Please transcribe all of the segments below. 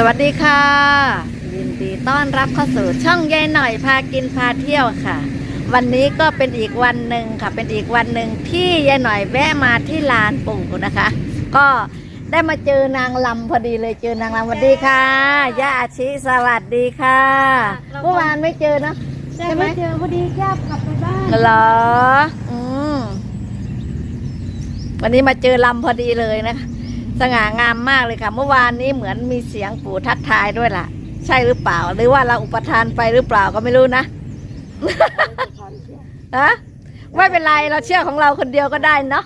สวัสดีค่ะ ยินดีต้อนรับเข้าสู่ช่องยายหน่อยพากินพาเที่ยวค่ะ วันนี้ก็เป็นอีกวันหนึ่งค่ะ เป็นอีกวันหนึ่งที่ยายหน่อยแวะมาที่ลานปู่นะคะ ก็ได้มาเจอนางลำพอดีเลยเจอนางลำสวัสดีค่ะย่าอาชิสวัสดีค่ะเราก็เมื่อวานไม่เจอเนอะใช่ใช่ไหไหมมเจอพอดีแก้บกลับไปบ้านเหรออืมวันนี้มาเจอลำพอดีเลยนะคะ สง่างามมากเลยค่ะ เมื่อวานนี้เหมือนมีเสียงปู่ทักทายด้วยล่ะ ใช่หรือเปล่า หรือว่าเราอุปทานไปหรือเปล่าก็ไม่รู้นะฮะไม่เป็นไรเราเชื่อของเราคนเดียวก็ได้เนาะ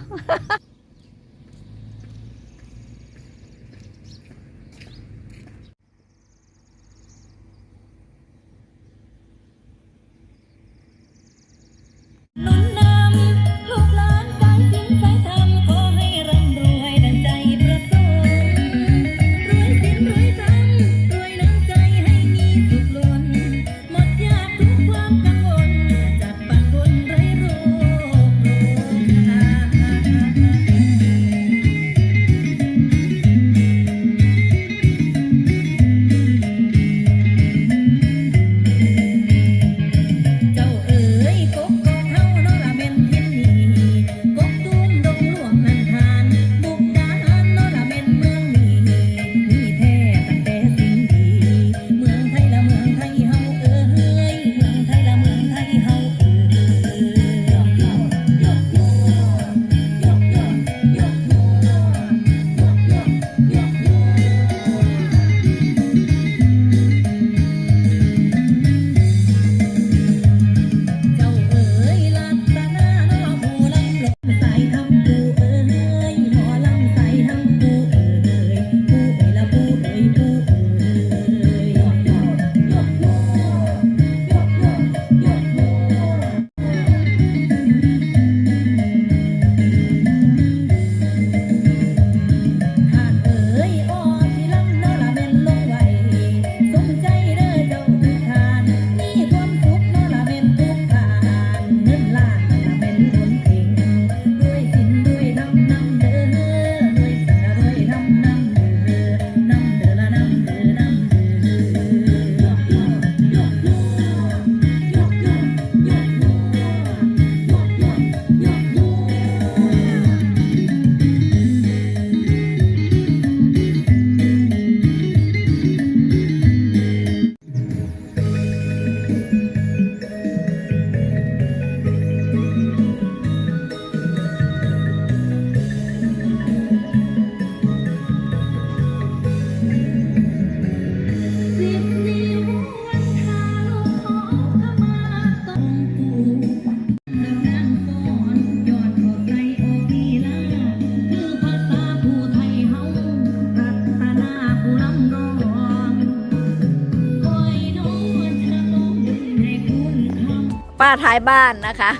ป้าท้ายบ้านนะคะ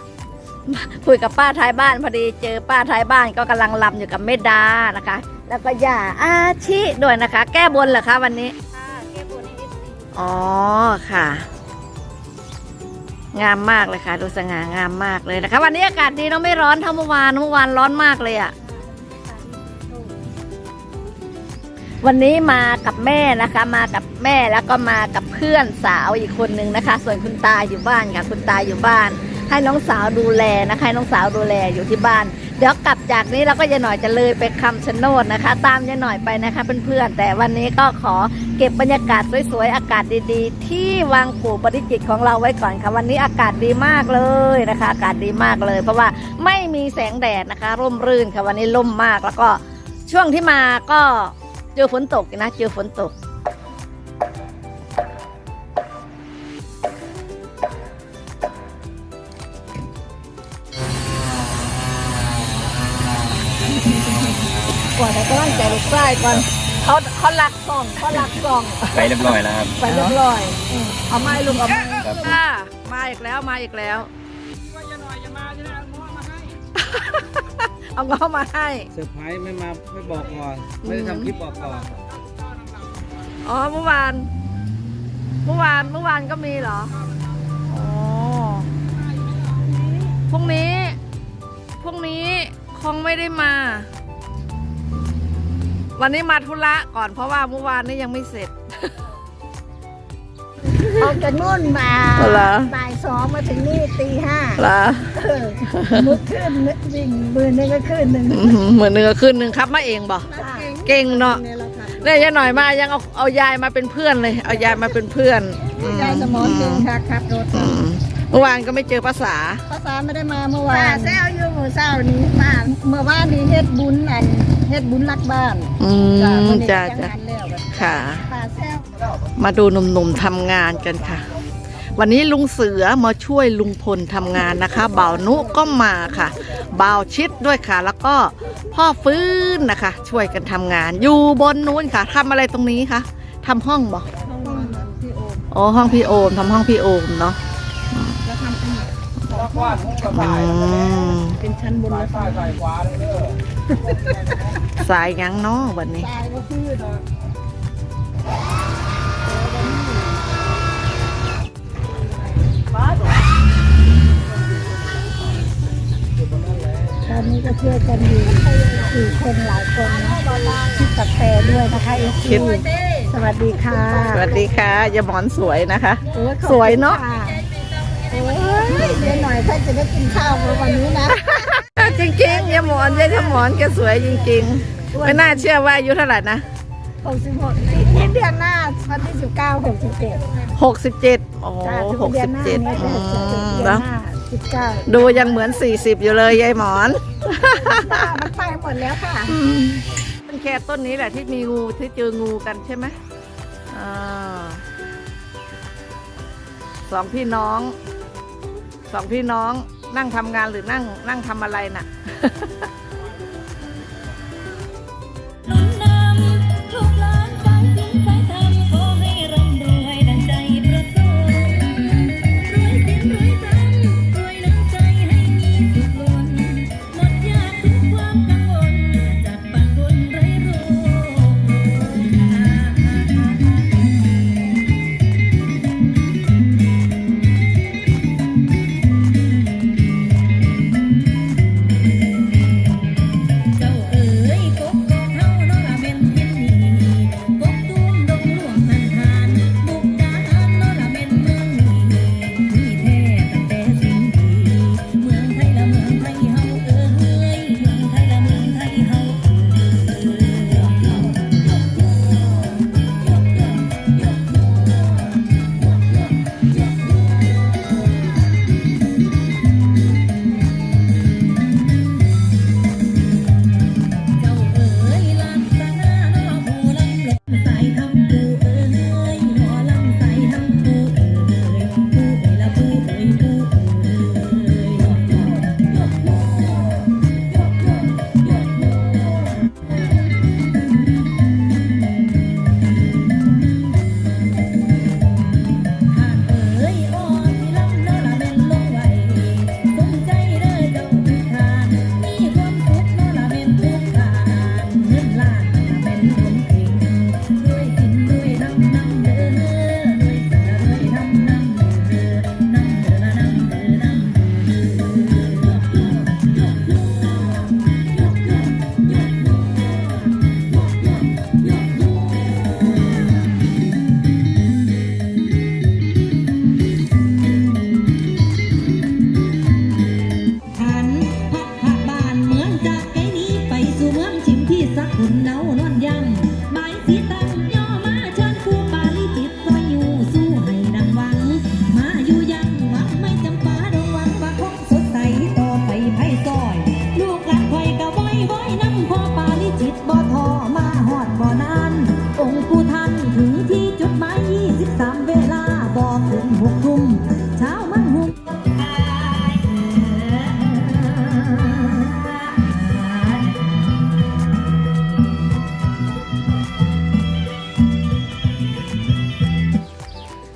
คุยกับป้าท้ายบ้านพอดีเจอป้าท้ายบ้านก็กำลังลำอยู่กับเมดานะคะ แล้วก็ย่าอาชิด้วยนะคะ แก้บนเหรอคะวันนี้อ๋อค่ะ งามมากเลยค่ะ ดูสง่างามมากเลยนะคะ วันนี้อากาศดีเนอะไม่ร้อนเท่าเมื่อวานเมื่อวานร้อนมากเลยอะ่ะ วันนี้มากับแม่นะคะ มากับแม่แล้วก็มากับเพื่อนสาวอีกคนนึงนะคะ ส่วนคุณตาอยู่บ้านค่ะ คุณตาอยู่บ้าน ให้น้องสาวดูแลนะคะให้น้องสาวดูแลอยู่ที่บ้าน เดี๋ยวกลับจากนี้เราก็ยายหน่อยจะเลยไปคำชะโนดนะคะ ตามยายหน่อยไปนะคะเพื่อนๆแต่วันนี้ก็ขอเก็บบรรยากาศสวยๆอากาศดีๆ ที่วังปู่ปริจิตของเราไว้ก่อนค่ะวันนี้อากาศดีมากเลยนะคะ อากาศดีมากเลย เพราะว่าไม่มีแสงแดดนะคะ ร่มรื่นค่ะวันนี้ร่มมากแล้วก็ช่วงที่มาก็ เจอฝนตกนะ เจอฝนตก ก่อนแต่ก็ต้องใจลูกไส้ก่อนเขาเขารักกล่องเขารักกล่องไปเรียบร้อยแล้วครับ ไปเรียบร้อยอืมเอาไม้ลุงเอาไม้ครับ ค่ะมาอีกแล้วมาอีกแล้วเอาง้อมาให้ เซอร์ไพรส์ไม่มาไม่บอกก่อนไม่ได้ทำคลิปบอกก่อนอ๋อเมื่อวาน เมื่อวานเมื่อวานก็มีเหรออ๋อพรุ่งนี้พรุ่งนี้คงไม่ได้มา วันนี้มาธุระก่อนเพราะว่าเมื่อวานนี้ยังไม่เสร็จ ออกจากนู่นมาเหรอ บ่ายสองมาถึงนี่ตีห้าเหรอเออมุดขึ้นวิ่งมือนึงก็ขึ้นหนึ่งอื้อหือเหมือนเนื้อขึ้นหนึ่งครับมาเองบ่เก่งเนาะเนี่ยยายหน่อยมายังเอาเอายายมาเป็นเพื่อนเลย เอายายมาเป็นเพื่อนอืยายสมอนเก่งค่ะขับรถอืมเมื่อวานก็ไม่เจอภาษา ภาษาไม่ได้มาเมื่อวานป้าแซวอยู่เมื่อเช้านี้ป้าเมื่อวานนี้เฮ็ดบุญอันเฮ็ดบุญรักบ้านอืจ้ามมื้อนี้จ้าจังจ้าหันแล้วแบบค่ะ ป้าแซว มาดูหนุ่มๆทำงานกันค่ะ วันนี้ลุงเสือมาช่วยลุงพลทำงานนะคะบ่าวนุก็มาค่ะบ่าวชิดด้วยค่ะ แล้วก็พ่อฟื้นนะคะ ช่วยกันทำงาน อยู่บนนู้นค่ะทำอะไรตรงนี้คะทำห้องบ่ห้องนอนพี่โอมอ๋อห้องพี่โอมทำห้องพี่โอมเนาะแล้วทำเป็นกว้างมุ้งกระอืต่ายมเป็นชั้นบนแล้วใต้ใต้ขวาเลยเด้อสายยังเนาะวันนี้ ช่วยกันอยู่สี่คนหลายคนนะชิดตักแพรด้วยนะคะเอฟคิซีดสวัสดีค่ะ สวัสดีค่ะยายหมอนสวยนะคะโอ้ขอบคุณสวยเนอะค่โอ้ยเดี๋ยวหน่อยถ้าจะได้กินข้าววันนี้นะ จริงๆยายหมอนยายหมอนแกสวยจริงๆ ไม่น่าเชื่อว่าอายุเท่าไหร่นะ66นี่เดือนหน้าวันที่19 67หกสิบเจ็ดโอ้จ้าถึงหกเดือสินบหน้าเจ็ดเนี่ยจะ67เดือนห แล้วน้า19ดูยังเหมือนสี่สิบอยู่เลยยายหมอน มันไปหมดแล้วค่ะต้นแค่ต้นนี้แหละที่มีงูที่เจองูกันใช่ไหมอ่าสองพี่น้อง สองพี่น้องนั่งทำงานหรือนั่งนั่งทำอะไรน่ะ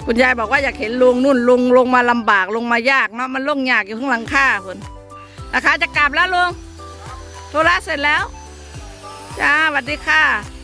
คุณยายบอกว่าอยากเห็นลุงนุ่นลุงลงมาลำบากลงมายากเนาะมันลงยากอยู่ข้างหลังค่าคุณนะคะจะกลับแล้วลุงธุระเสร็จแล้วจ้าสวัสดีค่ะ